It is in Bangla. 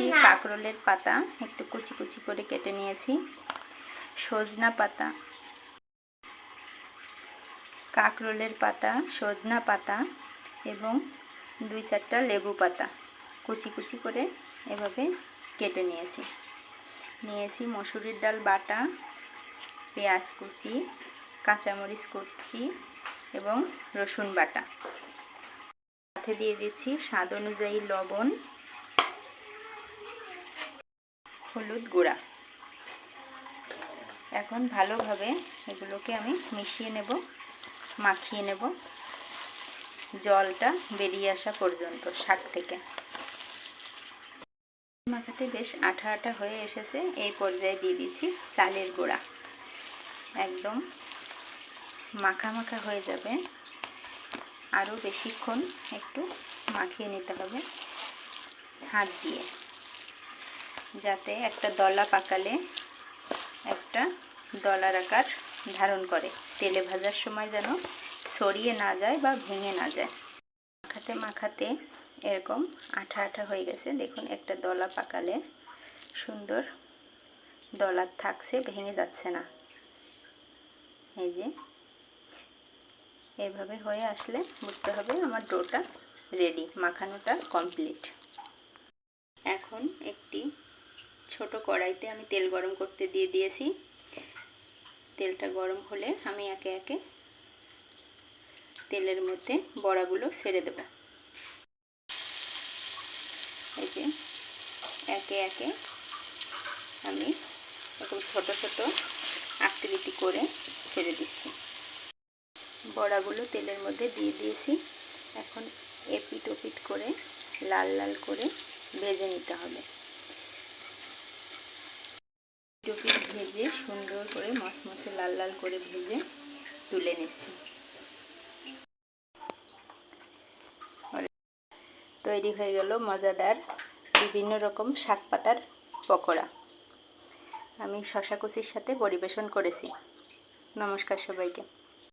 নিয়েছি কাঁকরোলের পাতা একটু কুচি কুচি করে কেটে নিয়েছি। সজনা পাতা। কাঁকরোলের পাতা সজনা পাতা এবং দুই চারটা লেবু পাতা কুচি কুচি করে এভাবে কেটে নিয়েছি। নিয়েছি মসুরির ডাল বাটা পেঁয়াজ কুচি কাঁচামরিচ কুচি এবং রসুন বাটা। সাথে দিয়ে দিচ্ছি স্বাদ অনুযায়ী লবণ হলুদ গুঁড়া। এখন ভালোভাবে এগুলোকে আমি মিশিয়ে নেব, মাখিয়ে নেব। জলটা বেরিয়ে আসা পর্যন্ত, শাক থেকে। মাখাতে বেশ আঠা আঠা হয়ে এসেছে, এই পর্যায়ে দিয়ে দিচ্ছি চালের গুঁড়া। একদম মাখা মাখা হয়ে যাবে। আরও বেশিক্ষণ একটু মাখিয়ে নিতে হবে হাত দিয়ে। যাতে একটা দলা পাকালে একটা দলার আকার ধারণ করে। তেলে ভাজার সময় যেন ছড়িয়ে না যায় বা ভেঙে না যায়। মাখাতে মাখাতে এরকম আঠা আঠা হয়ে গেছে। দেখুন, একটা দলা পাকালে সুন্দর দলা থাকছে, ভেঙে যাচ্ছে না। এই যে, এভাবে হয়ে আসলে বুঝতে হবে আমার ডোটা রেডি, মাখানোটা কমপ্লিট। এখন ছোট কড়াইতে আমি তেল গরম করতে দিয়ে দিয়েছি। তেলটা গরম হলে আমি একে একে তেলের মধ্যে বড়াগুলো ছেড়ে দেব। এই যে একে একে আমি এরকম ছোট ছোট আকৃতি করে ছেড়ে দিচ্ছি। বড়াগুলো তেলের মধ্যে দিয়ে দিয়েছি। এখন এপিট ওপিট করে লাল লাল করে ভেজে নিতে হবে। ভেজে সুন্দর করে মসমসে লাল লাল করে ভেজে তুলে নিচ্ছি। তৈরি হয়ে গেল মজাদার বিভিন্ন রকম শাক পাতার পকোড়া। আমি শশা কুচির সাথে পরিবেশন করেছি। নমস্কার সবাইকে।